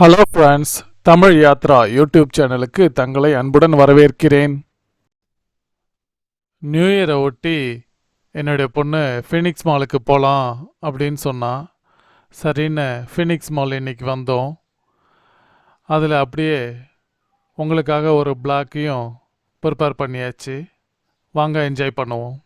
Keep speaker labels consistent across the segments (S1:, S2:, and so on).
S1: Hello friends Tamil Yatra YouTube சேனலுக்கு தங்களை அன்புடன் வரவேற்கிறேன். நியூ இயரை ஒட்டி என்னுடைய பொண்ணு ஃபீனிக்ஸ் மாலுக்கு போகலாம் அப்படின்னு சொன்னான் சரின்னு ஃபீனிக்ஸ் மால் இன்னைக்கு வந்தோம். அதில் அப்படியே உங்களுக்காக ஒரு பிளாக்கையும் ப்ரிப்பேர் பண்ணியாச்சு. வாங்க என்ஜாய் பண்ணுவோம்.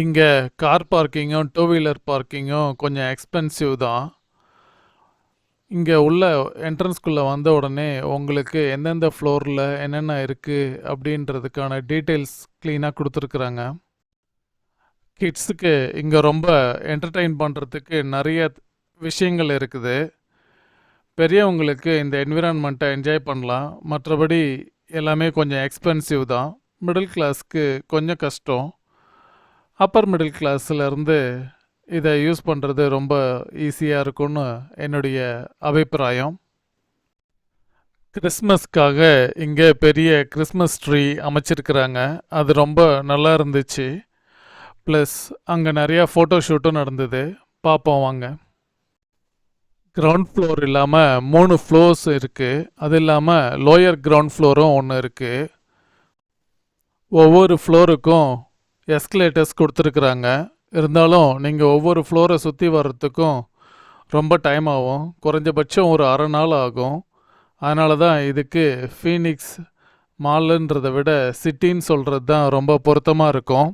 S1: இங்கே கார் பார்க்கிங்கும் டூ வீலர் பார்க்கிங்கும் கொஞ்சம் எக்ஸ்பென்சிவ் தான். இங்கே உள்ள என்ட்ரன்ஸ்குள்ளே வந்த உடனே உங்களுக்கு எந்தெந்த ஃப்ளோரில் என்னென்ன இருக்குது அப்படின்றதுக்கான டீட்டெயில்ஸ் க்ளீனாக கொடுத்துருக்குறாங்க. கிட்ஸுக்கு இங்கே ரொம்ப என்டர்டெயின் பண்ணுறதுக்கு நிறைய விஷயங்கள் இருக்குது. பெரியவங்களுக்கு இந்த என்விரான்மெண்ட்டை என்ஜாய் பண்ணலாம். மற்றபடி எல்லாமே கொஞ்சம் எக்ஸ்பென்சிவ் தான். மிடில் கிளாஸ்க்கு கொஞ்சம் கஷ்டம். அப்பர் மிடில் கிளாஸ்லேருந்து இதை யூஸ் பண்ணுறது ரொம்ப ஈஸியாக இருக்கும்னு என்னுடைய அபிப்பிராயம். கிறிஸ்மஸ்க்காக இங்கே பெரிய கிறிஸ்மஸ் ட்ரீ அமைச்சிருக்கிறாங்க. அது ரொம்ப நல்லா இருந்துச்சு. ப்ளஸ் அங்கே நிறையா ஃபோட்டோ ஷூட்டும் நடந்தது. பார்ப்போம் வாங்க. கிரவுண்ட் ஃப்ளோர் இல்லாமல் மூணு ஃப்ளோர்ஸ் இருக்குது அது இல்லாமல் லோயர் கிரவுண்ட் ஃப்ளோரும் ஒன்று இருக்குது ஒவ்வொரு ஃப்ளோருக்கும் எஸ்கலேட்டர்ஸ் கொடுத்துருக்குறாங்க. இருந்தாலும் நீங்கள் ஒவ்வொரு ஃப்ளோரை சுற்றி வர்றதுக்கும் ரொம்ப டைம் ஆகும். குறைஞ்சபட்சம் ஒரு அரை நாள் ஆகும். அதனால தான் இதுக்கு ஃபீனிக்ஸ் மாலுன்றதை விட சிட்டின்னு சொல்கிறது தான் ரொம்ப பொருத்தமாக இருக்கும்.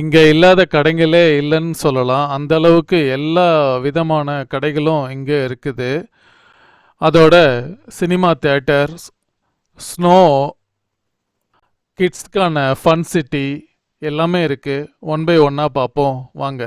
S1: இங்கே இல்லாத கடைங்களே இல்லைன்னு சொல்லலாம். அந்த அளவுக்கு எல்லா விதமான கடைகளும் இங்கே இருக்குது. அதோட சினிமா தேட்டர் ஸ்னோ கிட்ஸ்க்கான ஃபன் சிட்டி எல்லாமே இருக்குது ஒன் பை ஒன்னாக பார்ப்போம். வாங்க.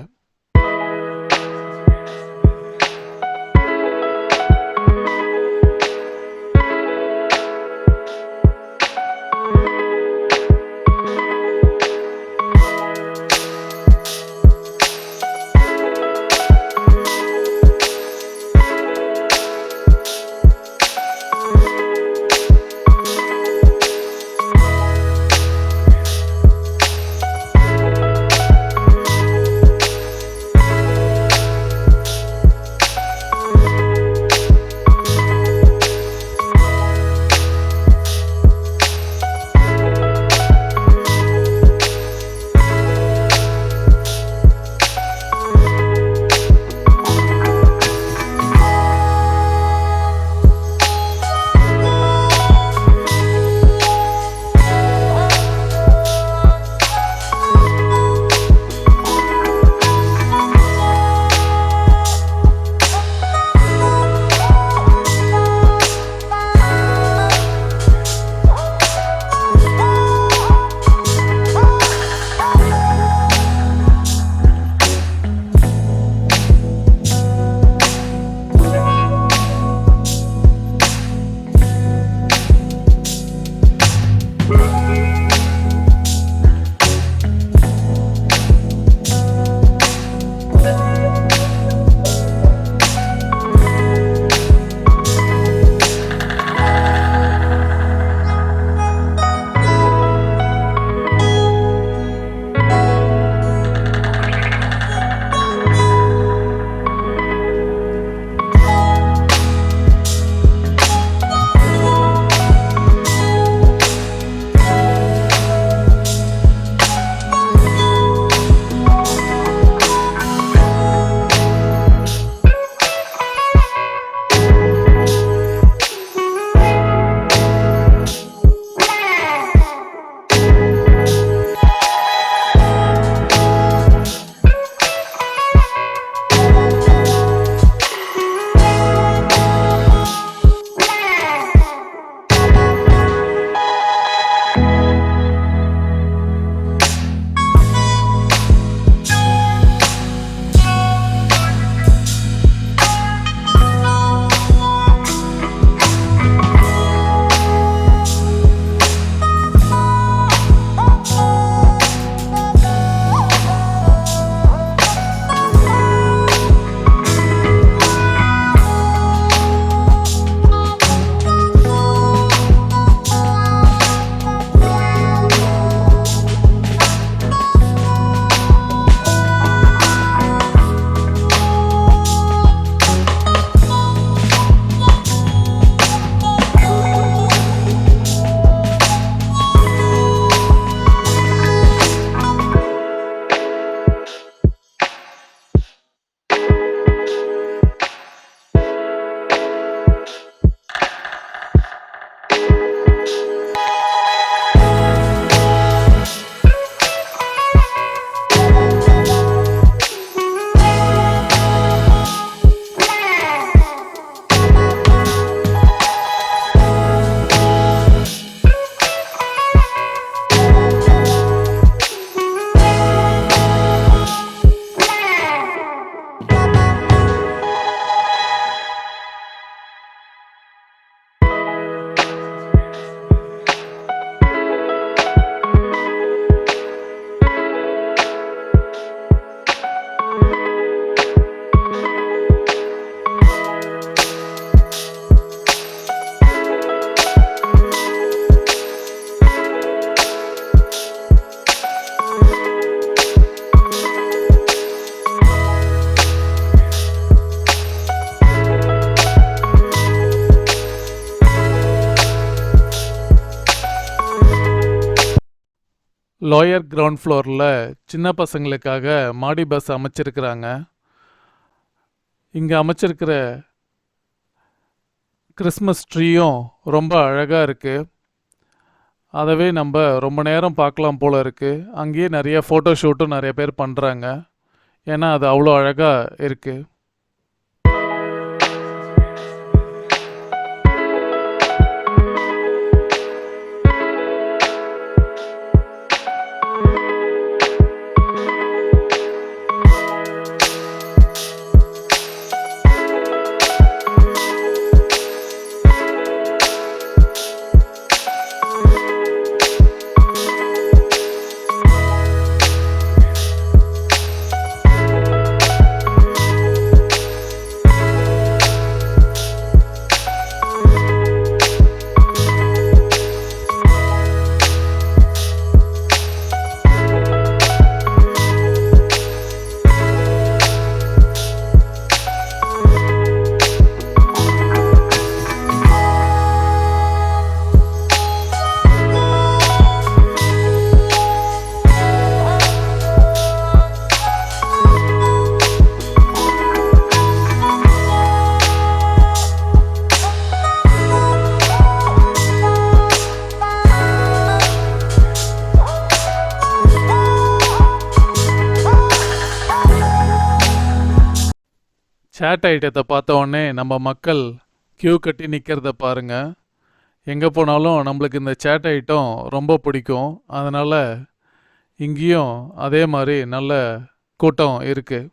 S1: லோயர் கிரவுண்ட் ஃப்ளோரில் சின்ன பசங்களுக்காக மாடி பஸ் அமைச்சிருக்கிறாங்க. இங்கே அமைச்சிருக்கிற கிறிஸ்மஸ் ட்ரீயும் ரொம்ப அழகாக இருக்குது அதவே நம்ம ரொம்ப நேரம் பார்க்கலாம் போல் இருக்குது அங்கேயே நிறைய ஃபோட்டோ ஷூட்டும் நிறைய பேர் பண்ணுறாங்க ஏன்னா அது அவ்வளோ அழகாக இருக்குது சேட் ஐட்டத்தை பார்த்த உடனே நம்ம மக்கள் கியூ கட்டி நிற்கிறத பாருங்க. எங்கே போனாலும் நம்மளுக்கு இந்த சேட் ஐட்டம் ரொம்ப பிடிக்கும். அதனால் இங்கேயும் அதே மாதிரி நல்ல கூட்டம் இருக்குது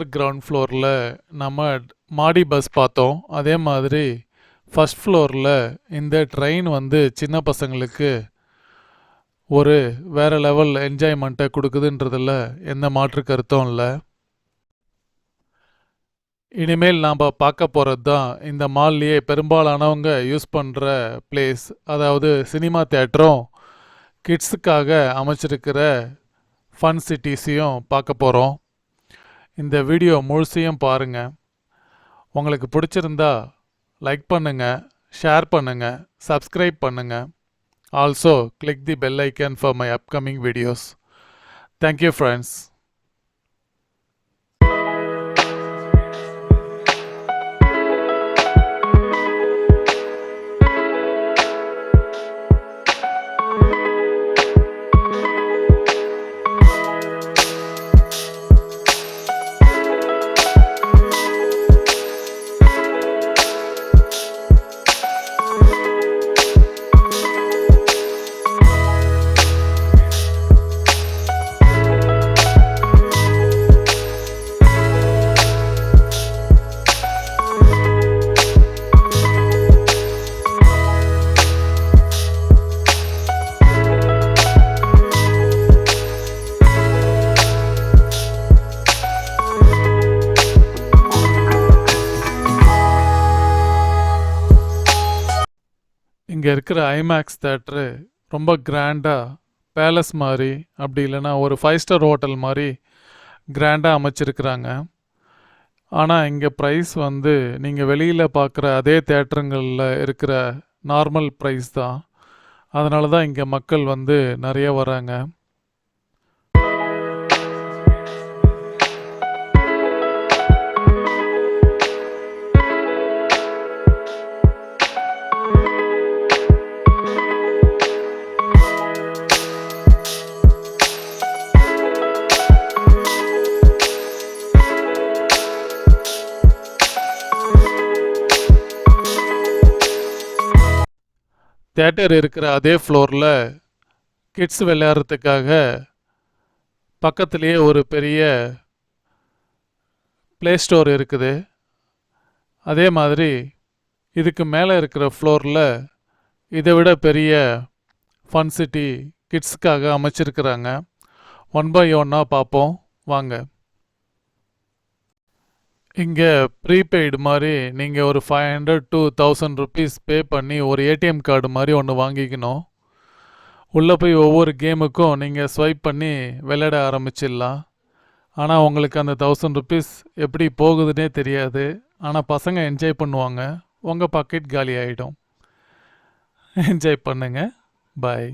S1: லோயர் கிரவுண்ட் ஃப்ளோரில் நம்ம மாடி பஸ் பார்த்தோம். அதே மாதிரி ஃபஸ்ட் ஃப்ளோரில் இந்த ட்ரெயின் வந்து சின்ன பசங்களுக்கு ஒரு வேறு லெவல் என்ஜாய்மெண்ட்டை கொடுக்குதுன்றதில் எந்த மாற்று கருத்தும் இல்லை. இனிமேல் நாம் பார்க்க போகிறது தான் இந்த மால்லையே பெரும்பாலானவங்க யூஸ் பண்ணுற பிளேஸ் அதாவது சினிமா தேட்டரும் கிட்ஸுக்காக அமைச்சிருக்கிற ஃபன் சிட்டிஸையும் பார்க்க போகிறோம் இந்த வீடியோ முழுசையும் பாருங்கள் உங்களுக்கு பிடிச்சிருந்தா லைக் பண்ணுங்கள் ஷேர் பண்ணுங்கள் சப்ஸ்கிரைப் பண்ணுங்கள் also click the bell icon for my upcoming videos thank you friends இங்கே இருக்கிற ஐமேக்ஸ் தேட்ரு ரொம்ப கிராண்டாக பேலஸ் மாதிரி அப்படி இல்லைன்னா ஒரு ஃபைவ் ஸ்டார் ஹோட்டல் மாதிரி கிராண்டாக அமைச்சிருக்கிறாங்க. ஆனால் இங்கே ப்ரைஸ் வந்து நீங்கள் வெளியில் பார்க்குற அதே தேட்டருங்களில் இருக்கிற நார்மல் ப்ரைஸ் தான். அதனால தான் இங்கே மக்கள் வந்து நிறைய வராங்க. தேட்டர் இருக்கிற அதே ஃப்ளோரில் கிட்ஸ் விளையாடுறதுக்காக பக்கத்துலேயே ஒரு பெரிய ப்ளே ஸ்டோர் இருக்குது. அதே மாதிரி இதுக்கு மேலே இருக்கிற ஃப்ளோரில் இதை விட பெரிய ஃபன் சிட்டி கிட்ஸுக்காக அமைச்சிருக்கிறாங்க. ஒன் பை ஒன்னாக பார்ப்போம். வாங்க. இங்கே ப்ரீபெய்டு மாதிரி நீங்கள் ஒரு five hundred two thousand rupees pay பண்ணி ஒரு ஏடிஎம் கார்டு மாதிரி ஒன்று வாங்கிக்கணும். உள்ளே போய் ஒவ்வொரு கேமுக்கும் நீங்கள் ஸ்வைப் பண்ணி விளையாட ஆரம்பிச்சிடலாம். ஆனால் உங்களுக்கு அந்த தௌசண்ட் ருபீஸ் எப்படி போகுதுன்னே தெரியாது. ஆனால் பசங்க என்ஜாய் பண்ணுவாங்க. உங்கள் பாக்கெட் காலி ஆகிடும் என்ஜாய் பண்ணுங்கள் பாய்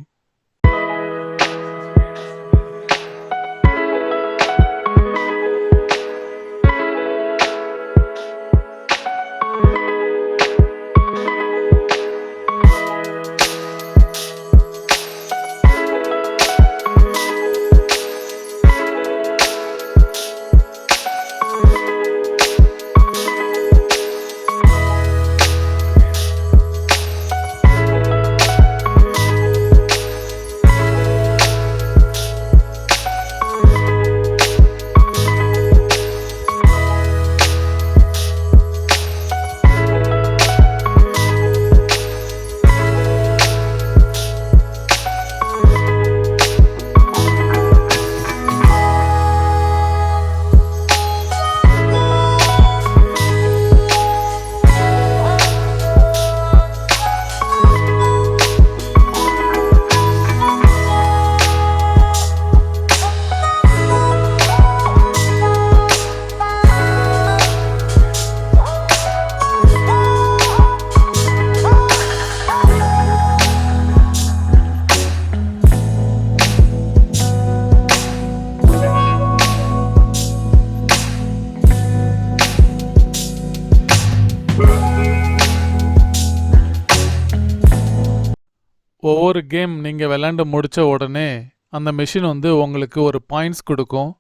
S1: ஒவ்வொரு கேம் நீங்கள் விளாண்டு முடித்த உடனே அந்த மிஷின் வந்து உங்களுக்கு ஒரு பாயிண்ட்ஸ் கொடுக்கும்.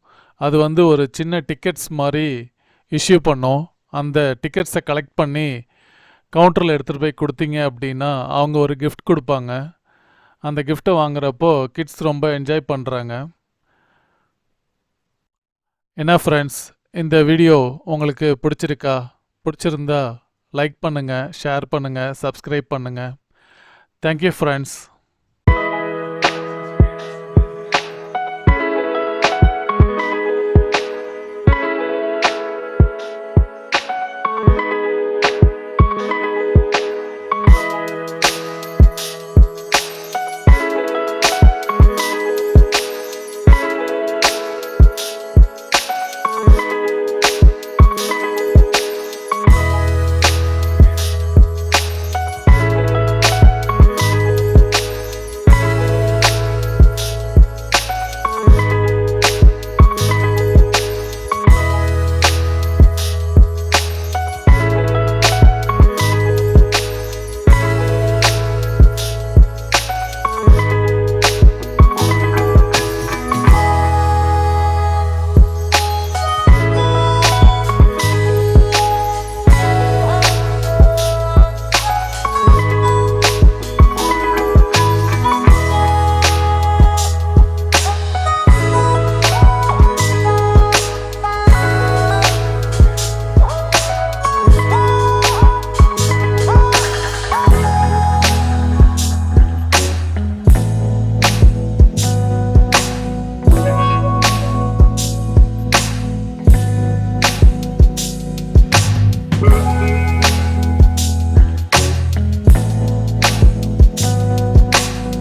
S1: அது வந்து ஒரு சின்ன டிக்கெட்ஸ் மாதிரி இஷ்யூ பண்ணும். அந்த டிக்கெட்ஸை கலெக்ட் பண்ணி கவுண்டரில் எடுத்துகிட்டு போய் கொடுத்தீங்க அப்படின்னா அவங்க ஒரு கிஃப்ட் கொடுப்பாங்க. அந்த கிஃப்ட்டை வாங்குறப்போ கிட்ஸ் ரொம்ப என்ஜாய் பண்ணுறாங்க என்ன ஃப்ரெண்ட்ஸ் இந்த வீடியோ உங்களுக்கு பிடிச்சிருக்கா? பிடிச்சிருந்தா லைக் பண்ணுங்கள் ஷேர் பண்ணுங்கள் சப்ஸ்கிரைப் பண்ணுங்கள் தேங்க்யூ ஃப்ரெண்ட்ஸ்